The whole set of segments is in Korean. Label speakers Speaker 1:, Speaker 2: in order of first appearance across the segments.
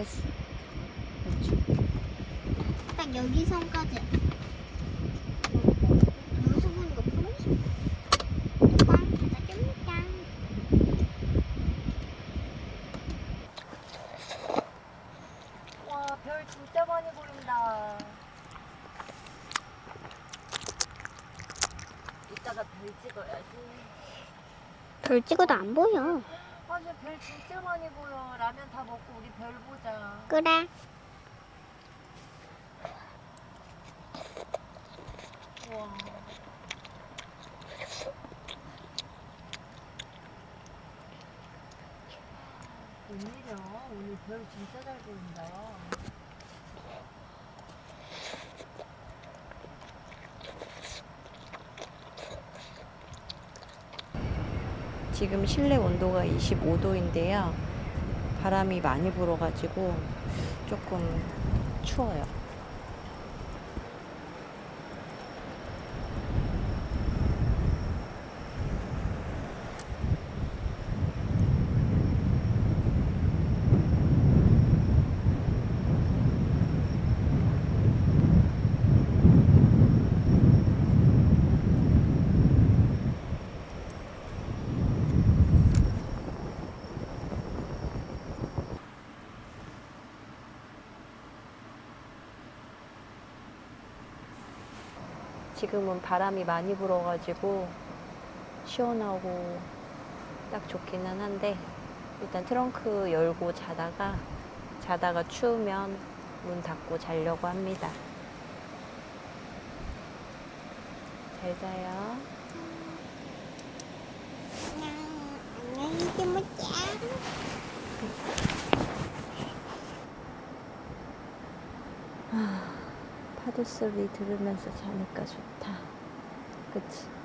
Speaker 1: 됐어.
Speaker 2: 됐지?
Speaker 1: 딱 여기 선까지. 별 이따가 별 찍어도 안 보여.
Speaker 3: 아, 별 진짜 많이 보여. 라면 다 먹고 우리 별 보자
Speaker 1: 그래.
Speaker 3: 우와 웬일이야 오늘 별 진짜 잘 보인다 지금 실내 온도가 25도인데요. 바람이 많이 불어가지고 조금 추워요. 지금은 바람이 많이 불어가지고 시원하고 딱 좋기는 한데 일단 트렁크 열고 자다가 자다가 추우면 문 닫고 자려고 합니다. 잘 자요.
Speaker 1: 안녕. 안녕히 주무자.
Speaker 3: 파도 소리 들으면서 자니까 좋다. 그치?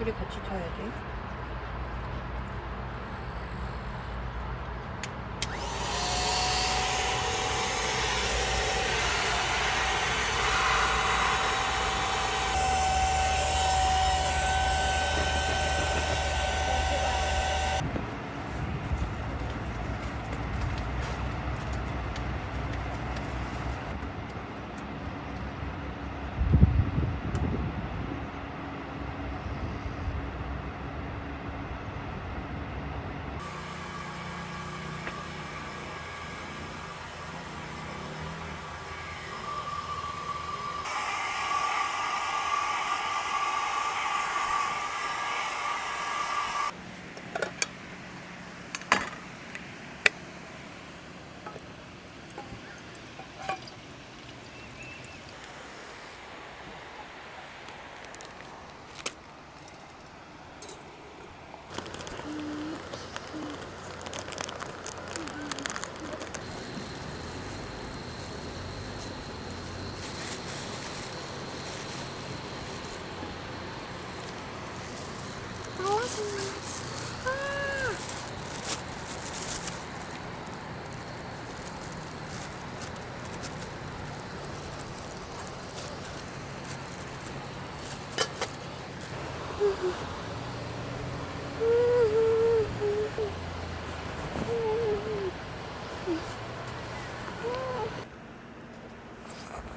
Speaker 3: 둘이 같이 타야지.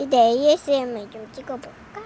Speaker 1: 이제 ASMR 좀 찍어볼까?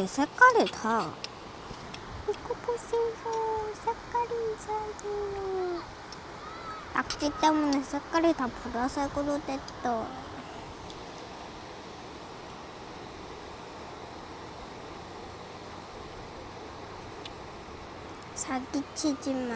Speaker 1: 이렇게 색깔이 다 이거 보세요 색깔이 이상해요 낙지 때문에 색깔이 다 보라색으로 됐어 사기치지 마.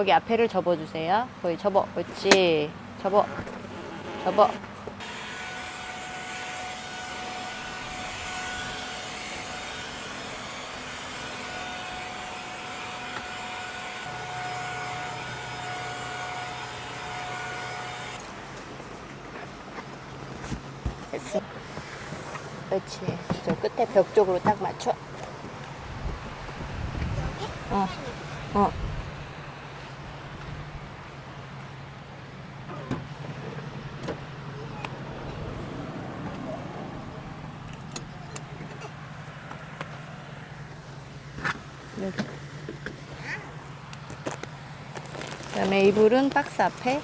Speaker 3: 거기 앞에를 접어주세요. 거기 접어. 그렇지. 접어. 접어. 그렇지. 저 끝에 벽 쪽으로 딱 맞춰. 어. 어. 여기. 그다음에 이불은 박스 앞에.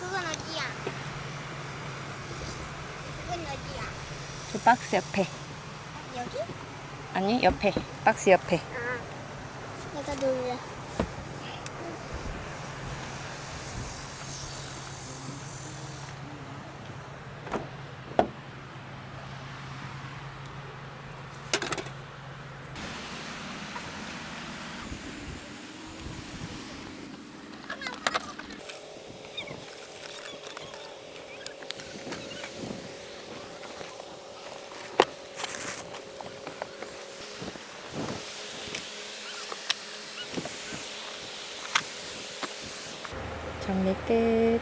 Speaker 1: 그건 어디야? 그건 어디야?
Speaker 3: 저 박스 옆에.
Speaker 1: 여기?
Speaker 3: 아니 옆에. 박스 옆에.
Speaker 1: 아, 내가 놀래.
Speaker 3: committed